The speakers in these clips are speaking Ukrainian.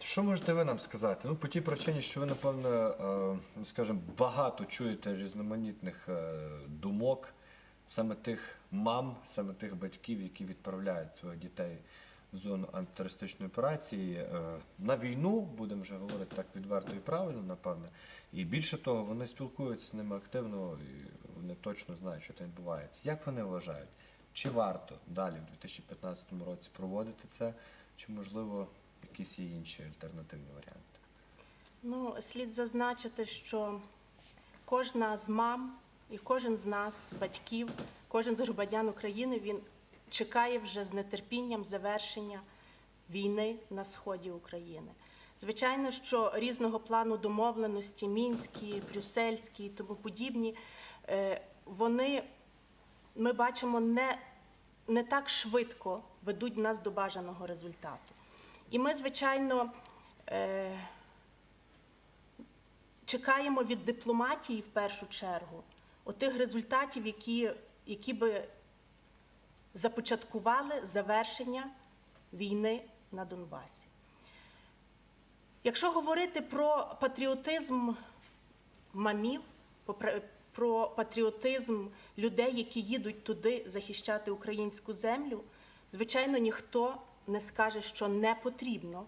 Що можете ви нам сказати? Ну, по тій причині, що ви, напевно, е, скажімо, багато чуєте різноманітних е, думок, саме тих мам, саме тих батьків, які відправляють своїх дітей в зону антитерористичної операції е, на війну, будемо вже говорити так відверто і правильно, напевне. І більше того, вони спілкуються з ними активно, і вони точно знають, що там відбувається. Як вони вважають? Чи варто далі в 2015 році проводити це, чи можливо якісь є інші альтернативні варіанти? Ну, слід зазначити, що кожна з мам і кожен з нас, батьків, кожен з громадян України, він чекає вже з нетерпінням завершення війни на сході України. Звичайно, що різного плану домовленості, мінські, брюссельські і тому подібні, е, вони ми бачимо не, не так швидко ведуть нас до бажаного результату. І ми, звичайно, е, чекаємо від дипломатії в першу чергу отих результатів, які, які би започаткували завершення війни на Донбасі. Якщо говорити про патріотизм мамів, про патріотизм людей, які їдуть туди захищати українську землю, звичайно, ніхто не скаже, що не потрібно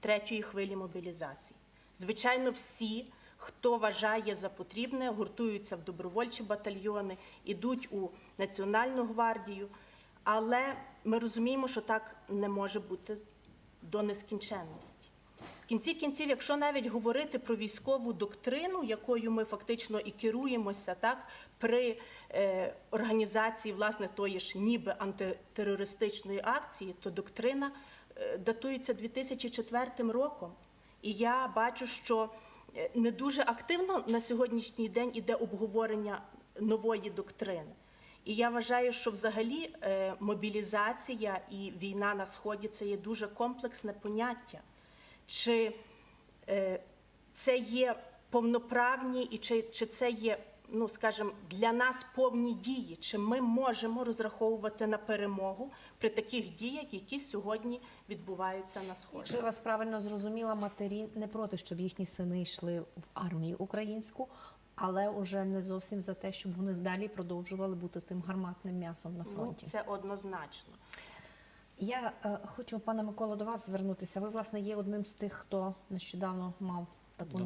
третьої хвилі мобілізації. Звичайно, всі, хто вважає за потрібне, гуртуються в добровольчі батальйони, ідуть у Національну гвардію, але ми розуміємо, що так не може бути до нескінченності. В кінці кінців, якщо навіть говорити про військову доктрину, якою ми фактично і керуємося, так при е, організації власне тої ж ніби антитерористичної акції, то доктрина е, датується 2004 роком. І я бачу, що е, не дуже активно на сьогоднішній день іде обговорення нової доктрини. І я вважаю, що взагалі е, мобілізація і війна на сході це є дуже комплексне поняття. Чи е, це є повноправні і чи, чи це є, ну скажімо, для нас повні дії? Чи ми можемо розраховувати на перемогу при таких діях, які сьогодні відбуваються на сході? Якщо я вас правильно зрозуміла, матері не проти, щоб їхні сини йшли в армію українську, але вже не зовсім за те, щоб вони далі продовжували бути тим гарматним м'ясом на Ну, фронті. це однозначно. Я е, хочу, пане Миколо, до вас звернутися. Ви, власне, є одним з тих, хто нещодавно мав таку